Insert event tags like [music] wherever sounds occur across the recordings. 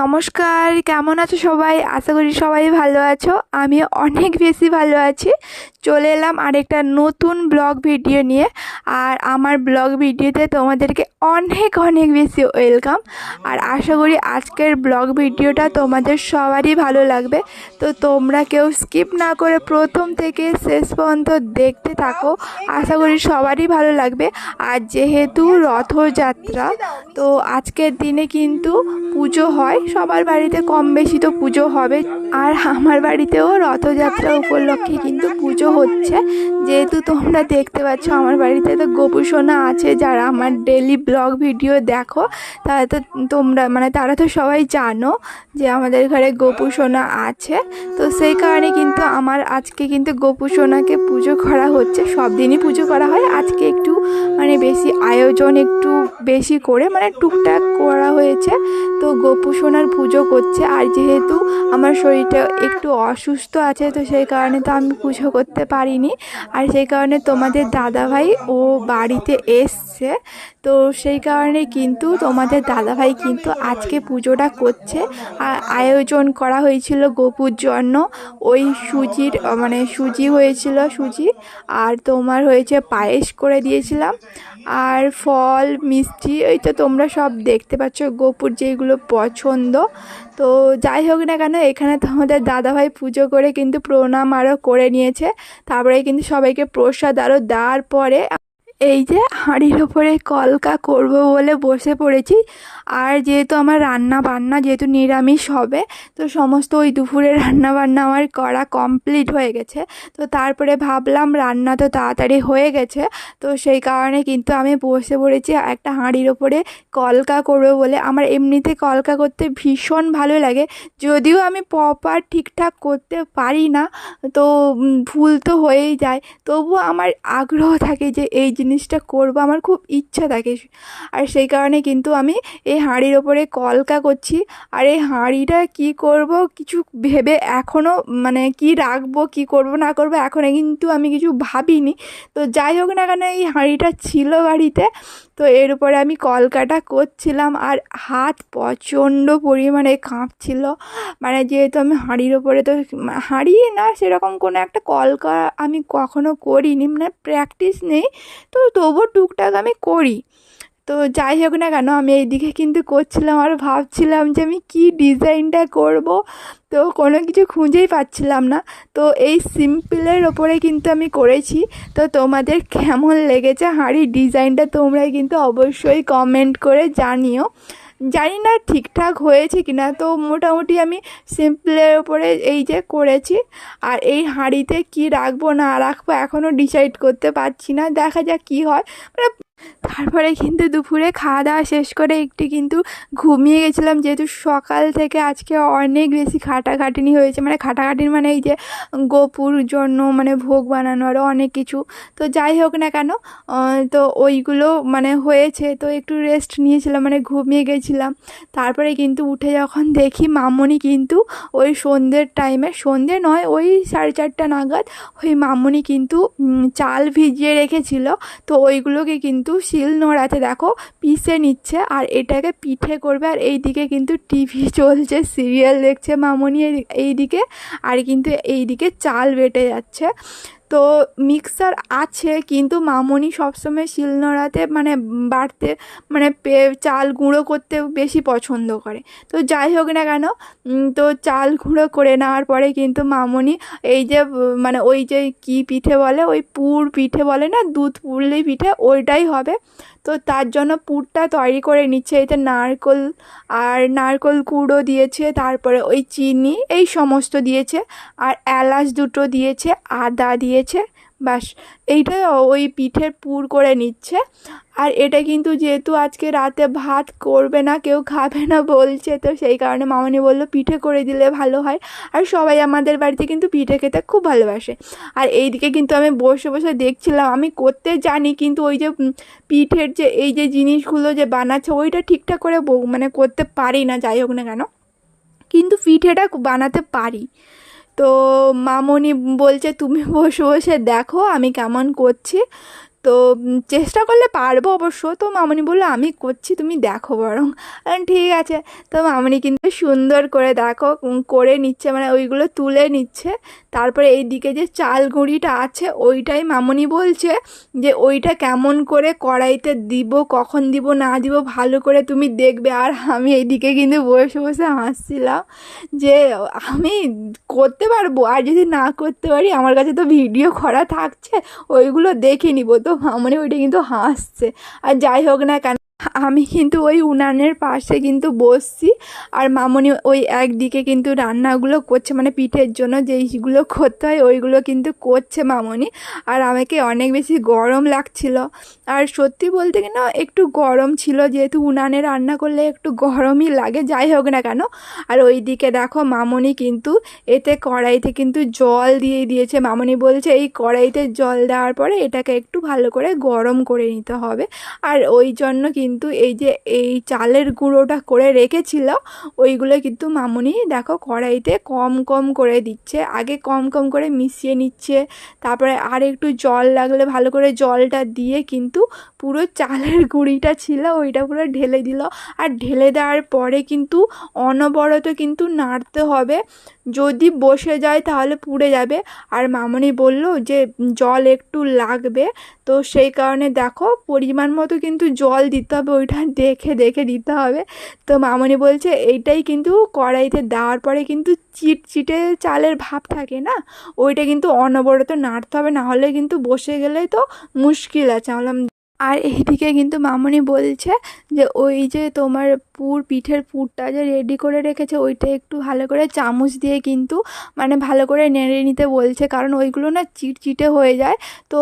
নমস্কার, কেমন আছো সবাই? আশা করি সবাই ভালো আছো। আমি অনেক বেশি ভালো আছি। চলে এলাম আরেকটা নতুন ব্লগ ভিডিও নিয়ে। আর আমার ব্লগ ভিডিওতে তোমাদেরকে অনেক অনেক বেশি ওয়েলকাম। আর আশা করি আজকের ব্লগ ভিডিওটা তোমাদের সবারই ভালো লাগবে। তো তোমরা কেউ স্কিপ না করে প্রথম থেকে শেষ পর্যন্ত দেখতে থাকো। আশা করি সবারই ভালো লাগবে। আর যেহেতু রথযাত্রা, তো আজকের দিনে কিন্তু পুজো হয়। সবার বাড়িতে কম বেশি তো পুজো হবে। আর আমার বাড়িতেও রথযাত্রা উপলক্ষে কিন্তু পুজো হচ্ছে। যেহেতু তোমরা দেখতে পাচ্ছ, আমার বাড়িতে তো গোপুসোনা আছে, যারা আমার ডেলি ব্লগ ভিডিও দেখো, তারা তো তোমরা মানে তারা তো সবাই জানো যে আমাদের ঘরে গোপুসোনা আছে। তো সেই কারণে কিন্তু আমার আজকে কিন্তু গোপুসোনাকে পুজো করা হচ্ছে। সব দিনই পুজো করা হয়। আজকে একটু মানে বেশি আয়োজন একটু বেশি করে মানে টুকটাক করা হয়েছে। তো গোপু সোনার পুজো করছে। আর যেহেতু আমার শরীরটা একটু অসুস্থ আছে, তো সেই কারণে তো আমি পুজো করতে পারিনি। আর সেই কারণে তোমাদের দাদাভাই ও বাড়িতে এসছে। তো সেই কারণে কিন্তু তোমাদের দাদাভাই কিন্তু আজকে পুজোটা করছে। আর আয়োজন করা হয়েছিল গোপুর জন্য। ওই সুজির মানে সুজি হয়েছিল সুজি, আর তোমার হয়েছে পায়েস করে দিয়েছিলাম। আর ফল, মিষ্টি, এই তো তোমরা সব দেখতে পাচ্ছ। গোপুর যেগুলো পছন্দ। তো যাই হোক না কেন, এখানে তো আমাদের দাদাভাই পুজো করে কিন্তু প্রণাম আরও করে নিয়েছে। তারপরে কিন্তু সবাইকে প্রসাদ আরও দেওয়ার পরে এই যে হাঁড়ির ওপরে কলকা করব বলে বসে পড়েছি। আর যেহেতু আমার রান্না বান্না যেহেতু নিরামিষ হবে, তো সমস্ত ওই দুপুরে রান্না বান্না আমার করা কমপ্লিট হয়ে গেছে। তো তারপরে ভাবলাম রান্না তো তাড়াতাড়ি হয়ে গেছে, তো সেই কারণে কিন্তু আমি বসে পড়েছি একটা হাঁড়ির ওপরে কলকা করব বলে। আমার এমনিতে কলকা করতে ভীষণ ভালো লাগে, যদিও আমি প্রপার ঠিকঠাক করতে পারি না, তো ভুল তো হয়েই যায়। তবুও আমার আগ্রহ থাকে যে এই জিনিসটা করব, আমার খুব ইচ্ছা থাকে। আর সেই কারণে কিন্তু আমি এই হাঁড়ির ওপরে কলকা করছি। আর এই হাঁড়িটা কি করব, কিছু ভেবে এখনও মানে কি রাখব, কি করব, না করব এখনও কিন্তু আমি কিছু ভাবিনি। তো যাই হোক না কেন, এই হাঁড়িটা ছিল বাড়িতে। তো এর উপরে আমি কলকাটা করছিলাম আর হাত প্রচণ্ড পরিমাণে কাঁপছিল। মানে যেহেতু আমি হাঁড়ির ওপরে তো হাঁড়ি না, সেরকম কোনো একটা কলকা আমি কখনো করিনি। মানে প্র্যাকটিস নেই, তো তবুও টুকটাক আমি করি। তো যাই হোক না কেন, আমি এইদিকে কিন্তু করছিলাম আর ভাবছিলাম যে আমি কী ডিজাইনটা করব। তো কোনো কিছু খুঁজেই পাচ্ছিলাম না। তো এই সিম্পলের ওপরে কিন্তু আমি করেছি। তো তোমাদের কেমন লেগেছে হাঁড়ির ডিজাইনটা তোমরা কিন্তু অবশ্যই কমেন্ট করে জানিও। জানি না ঠিকঠাক হয়েছে কি না তো মোটামুটি আমি সিম্পলের ওপরে এই যে করেছি। আর এই হাঁড়িতে কি রাখব না রাখব এখনও ডিসাইড করতে পারছি না, দেখা যাক কী হয়। মানে তারপরে কিন্তু দুপুরে খাওয়া দাওয়া শেষ করে একটু কিন্তু ঘুমিয়ে গেছিলাম। যেহেতু সকাল থেকে আজকে অনেক বেশি খাটাখাটনি হয়েছে মানে খাটাখাটনি মানে এই যে গোপুর জন্য মানে ভোগ বানানো আরও অনেক কিছু। তো যাই হোক না কেন তো ওইগুলো মানে হয়েছে। তো একটু রেস্ট নিয়েছিলাম মানে ঘুমিয়ে গেছিলাম। তারপরে কিন্তু উঠে যখন দেখি মামনি কিন্তু ওই সন্ধ্যের টাইমে সন্ধে নয়, ওই সাড়ে চারটা নাগাদ ওই মামনি কিন্তু চাল ভিজিয়ে রেখেছিল। তো ওইগুলোকে কিন্তু শিল নোড়াতে দেখো, পিষে নিচ্ছে আর এটাকে পিঠে করবে আর এই দিকে কিন্তু টিভি [laughs] চলছে, সিরিয়াল দেখছে মামনি, এই- দিকে আর কিন্তু এই দিকে চাল বেটে যাচ্ছে। তো মিক্সার আছে, কিন্তু মামনি সবসময় শিলনোড়াতে মানে বাড়তে মানে পে- চাল গুঁড়ো করতে বেশি পছন্দ করে। তো যাই হোক না কেন তো চাল গুঁড়ো করে নেওয়ার পরে কিন্তু মামনি এই যে মানে ওই যে কি পিঠে বলে, ওই পুর পিঠে বলে না, দুধ পুরলি পিঠে, ওইটাই হবে। তো তার জন্য পুরটা তৈরি করে নিচ্ছে। এতে নারকোল আর নারকোল কুড়ো দিয়েছে, তারপরে ওই চিনি, এই সমস্ত দিয়েছে। আর এলাচ দুটো দিয়েছে, আদা দিয়েছে। বাস, এইটা ওই পিঠের পুর করে নিচ্ছে। আর এটা কিন্তু যেহেতু আজকে রাতে ভাত করবে না, কেউ খাবে না বলছে, তো সেই কারণে মামনি বলল পিঠে করে দিলে ভালো হয়। আর সবাই আমাদের বাড়িতে কিন্তু পিঠে খেতে খুব ভালোবাসে। আর এইদিকে কিন্তু আমি বসে বসে দেখছিলাম, আমি করতে জানি, কিন্তু ওই যে পিঠের যে, এই যে জিনিসগুলো যে বানাচ্ছে, ওইটা ঠিকঠাক করে মানে করতে পারি না, যাই হোক না কেন। কিন্তু পিঠেটা বানাতে পারি। তো মামনি বলছে, তুমি বসে বসে দেখো আমি কেমন করছি। তো চেষ্টা করলে পারব অবশ্য। তো মামনি বলল, আমি করছি, তুমি দেখো বরং। ঠিক আছে। তো মামনি কিন্তু সুন্দর করে দেখো করে নিচ্ছে মানে ওইগুলো তুলে নিচ্ছে। তারপরে এই দিকে যে চাল গুঁড়িটা আছে, ওইটাই মামনি বলছে যে, ওইটা কেমন করে কড়াইতে দিব, কখন দিব, না দিব, ভালো করে তুমি দেখবে। আর আমি এইদিকে কিন্তু বসে বসে হাসছিলাম যে, আমি করতে পারব? আর যদি না করতে পারি, আমার কাছে তো ভিডিও করা থাকছে, ওইগুলো দেখে নিব। তো মানে ওইটা কিন্তু হাসছে। আর যাই হোক না কেন আমি কিন্তু ওই উনানের পাশে কিন্তু বসছি, আর মামনি ওই একদিকে কিন্তু রান্নাগুলো করছে মানে পিঠের জন্য যেইগুলো করতে হয় ওইগুলো কিন্তু করছে মামনি, আর আমাকে অনেক বেশি গরম লাগছিল। আর সত্যি বলতে কি না, একটু গরম ছিল, যেহেতু উনানে রান্না করলে একটু গরমই লাগে, যাই হোক না কেন। আর ওই দিকে দেখো মামনি কিন্তু এতে কড়াইতে কিন্তু জল দিয়ে দিয়েছে। মামনি বলছে এই কড়াইতে জল দেওয়ার পরে এটাকে একটু ভালো করে গরম করে নিতে হবে। আর ওই জন্য কিন্তু এই যে এই চালের গুঁড়োটা করে রেখেছিল, ওইগুলো কিন্তু মামুনি দেখো কড়াইতে কম কম করে দিচ্ছে। আগে কম কম করে মিশিয়ে নিচ্ছে, তারপরে আর একটু জল লাগলে ভালো করে জলটা দিয়ে কিন্তু পুরো চালের গুঁড়িটা ছিল, ওইটা পুরো ঢেলে দিল। আর ঢেলে দেওয়ার পরে কিন্তু অনবরত কিন্তু নাড়তে হবে। যদি বসে যায় তাহলে পুড়ে যাবে। আর মামনি বলল যে, জল একটু লাগবে। তো সেই কারণে দেখো, পরিমাণ মতো কিন্তু জল দিতে হবে, ওইটা দেখে দেখে দিতে হবে। তো মামনি বলছে, এইটাই কিন্তু কড়াইতে দেওয়ার পরে কিন্তু চিটচিটে চালের ভাব থাকে না? ওইটা কিন্তু অনবরত নাড়তে হবে না হলে কিন্তু বসে গেলেই তো মুশকিল আছে। বললাম আর এইদিকে কিন্তু মামনি বলছে যে ওই যে তোমার পুর, পিঠের পুরটা যে রেডি করে রেখেছে, ওইটা একটু ভালো করে চামচ দিয়ে কিন্তু মানে ভালো করে নেড়ে নিতে বলছে। কারণ ওইগুলো না চিটচিটে হয়ে যায়। তো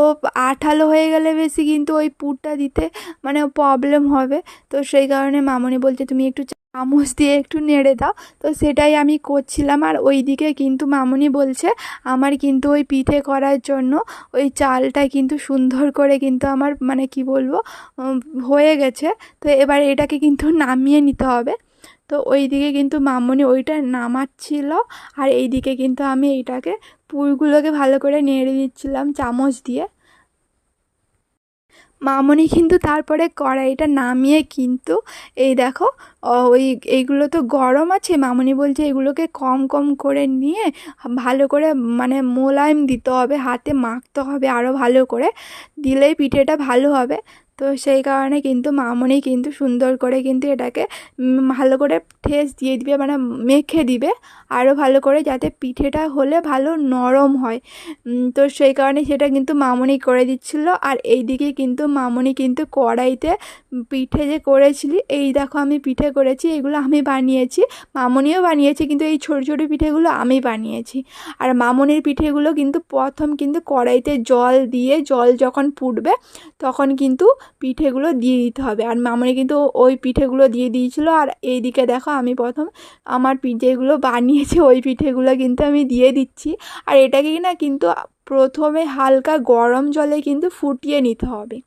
আঠালো হয়ে গেলে বেশি কিন্তু ওই পুরটা দিতে মানে প্রবলেম হবে। তো সেই কারণে মামনি বলছে, তুমি একটু চামচ দিয়ে একটু নেড়ে দাও। তো সেটাই আমি করছিলাম। আর ওইদিকে কিন্তু মামনি বলছে, আমার কিন্তু ওই পিঠে করার জন্য ওই চালটা কিন্তু সুন্দর করে কিন্তু আমার মানে কি বলব হয়ে গেছে। তো এবার এটাকে কিন্তু নামিয়ে নিতে হবে। তো ওইদিকে কিন্তু মামনি ওইটা নামাচ্ছিল। আর এইদিকে কিন্তু আমি এইটাকে পুরগুলোকে ভালো করে নেড়ে দিচ্ছিলাম চামচ দিয়ে। মামনি কিন্তু তারপরে কড়াইটা নামিয়ে কিন্তু এই দেখো ওই এইগুলো তো গরম আছে, মামনি বলছে এগুলোকে কম কম করে নিয়ে ভালো করে মানে মোলায়েম দিতে হবে, হাতে মাখতে হবে আরও ভালো করে, দিলেই পিঠেটা ভালো হবে। তো সেই কারণে কিন্তু মামনি কিন্তু সুন্দর করে কিন্তু এটাকে ভালো করে ঠেস দিয়ে দিবে মানে মেখে দিবে আরও ভালো করে যাতে পিঠেটা হলে ভালো নরম হয়। তো সেই কারণে সেটা কিন্তু মামনি করে দিচ্ছিল। আর এই দিকে কিন্তু মামনি কিন্তু কড়াইতে পিঠে যে করেছিলি, এই দেখো আমি পিঠে করেছি, এগুলো আমি বানিয়েছি, মামনিও বানিয়েছে, কিন্তু এই ছোটো ছোটো পিঠেগুলো আমি বানিয়েছি। আর মামনির পিঠেগুলো কিন্তু প্রথম কিন্তু কড়াইতে জল দিয়ে, জল যখন ফুটবে, তখন কিন্তু পিঠেগুলো দিয়ে দিতে হবে। আর মামনি কিন্তু ওই পিঠেগুলো দিয়ে দিয়েছিল। আর এইদিকে দেখো আমি প্রথম আমার পিঠেগুলো বানিয়েছি, ওই পিঠেগুলো কিন্তু আমি দিয়ে দিচ্ছি। আর এটাকে না কিন্তু প্রথমে হালকা গরম জলে কিন্তু ফুটিয়ে নিতে হবে।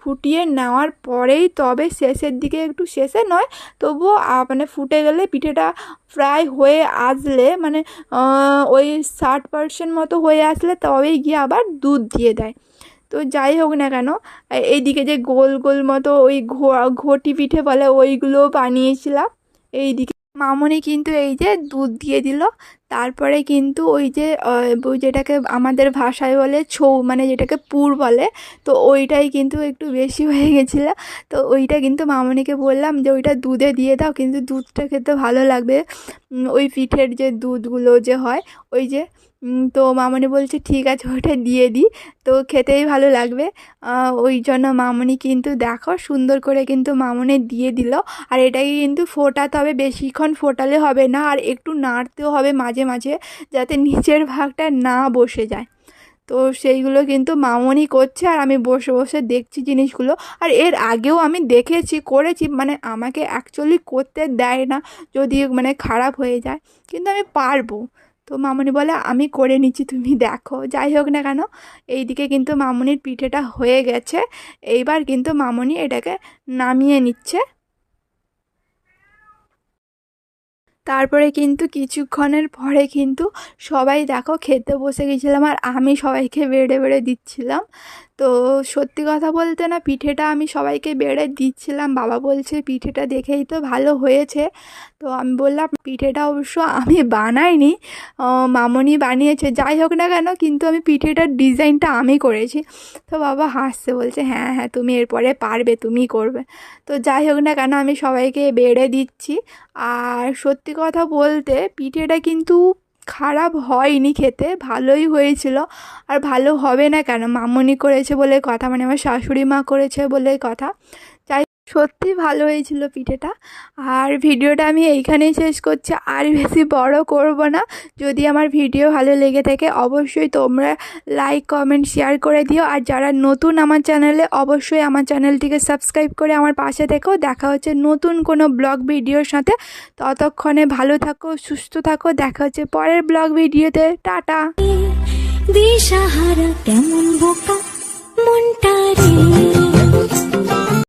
ফুটিয়ে নেওয়ার পরেই তবে শেষের দিকে একটু শেষে নয়, তবুও মানে ফুটে গেলে পিঠেটা ফ্রাই হয়ে আসলে মানে ওই ষাট পার্সেন্ট মতো হয়ে আসলে তবেই গিয়ে আবার দুধ দিয়ে দেয়। তো যাই হোক না কেন এইদিকে যে গোল গোল মতো ওই ঘটি পিঠে বলে ওইগুলো বানিয়েছিলাম। এইদিকে মামনি কিন্তু এই যে দুধ দিয়ে দিল। তারপরে কিন্তু ওই যে যেটাকে আমাদের ভাষায় বলে ছৌ মানে যেটাকে পুর বলে, তো ওইটাই কিন্তু একটু বেশি হয়ে গেছিল। তো ওইটা কিন্তু মামনিকে বললাম যে, ওইটা দুধে দিয়ে দাও, কিন্তু দুধটা খেতে ভালো লাগবে। ওই পিঠের যে দুধগুলো যে হয়, ওই যে তো মামনি বলছে, ঠিক আছে, ওটা দিয়ে দিই তো খেতেই ভালো লাগবে। ওই জন্য মামনি কিন্তু দেখো, সুন্দর করে কিন্তু মামনি দিয়ে দিল। আর এটাকে কিন্তু ফোটাতে হবে, বেশিক্ষণ ফোটালে হবে না, আর একটু নাড়তেও হবে মাঝে মাঝে, যাতে নিচের ভাগটা না বসে যায়। তো সেইগুলো কিন্তু মামনি করছে, আর আমি বসে বসে দেখছি জিনিসগুলো। আর এর আগেও আমি দেখেছি, করেছি মানে আমাকে অ্যাকচুয়ালি করতে দেয় না, যদি মানে খারাপ হয়ে যায়। কিন্তু আমি পারব। তো মামনি বলে, আমি করে নিচ্ছি, তুমি দেখো। যাই হোক না কেন, এইদিকে কিন্তু মামনির পিঠেটা হয়ে গেছে। এইবার কিন্তু মামনি এটাকে নামিয়ে নিচ্ছে। তারপরে কিন্তু কিছুক্ষণের পরে কিন্তু সবাই দেখো খেতে বসে গেছিলাম আর আমি সবাইকে বেড়ে বেড়ে দিচ্ছিলাম। তো সত্যি কথা বলতে না, পিঠেটা আমি সবাইকে বেড়ে দিচ্ছিলাম। বাবা বলছে, পিঠেটা দেখেই তো ভালো হয়েছে। তো আমি বললাম, পিঠেটা অবশ্য আমি বানাইনি মামনি বানিয়েছে। যাই হোক না কেন, কিন্তু আমি পিঠেটার ডিজাইনটা আমি করেছি। তো বাবা হাসছে, বলছে হ্যাঁ হ্যাঁ তুমি এরপরে পারবে, তুমি করবে। তো যাই হোক না কেন, আমি সবাইকে বেড়ে দিচ্ছি। আর সত্যি কথা বলতে, পিঠেটা কিন্তু খারাপ হয়নি খেতে, ভালোই হয়েছিল। আর ভালো হবে না কেন? মামনি করেছে বলে কথা মানে আমার শাশুড়ি মা করেছে বলে কথা। সত্যি ভালো হয়েছিল পিঠেটা। আর ভিডিওটা আমি এইখানেই শেষ করছি। আর বেশি বড় করব না। যদি আমার ভিডিও ভালো লেগে থাকে, অবশ্যই তোমরা লাইক কমেন্ট শেয়ার করে দিও। আর যারা নতুন আমার চ্যানেলে, অবশ্যই আমার চ্যানেলটিকে সাবস্ক্রাইব করে আমার পাশে থেকেও দেখা হচ্ছে নতুন কোনো ব্লগ ভিডিওর সাথে। ততক্ষণে ভালো থাকো, সুস্থ থাকো। দেখা হচ্ছে পরের ব্লগ ভিডিওতে টাটা! কেমন বোকা? মনটা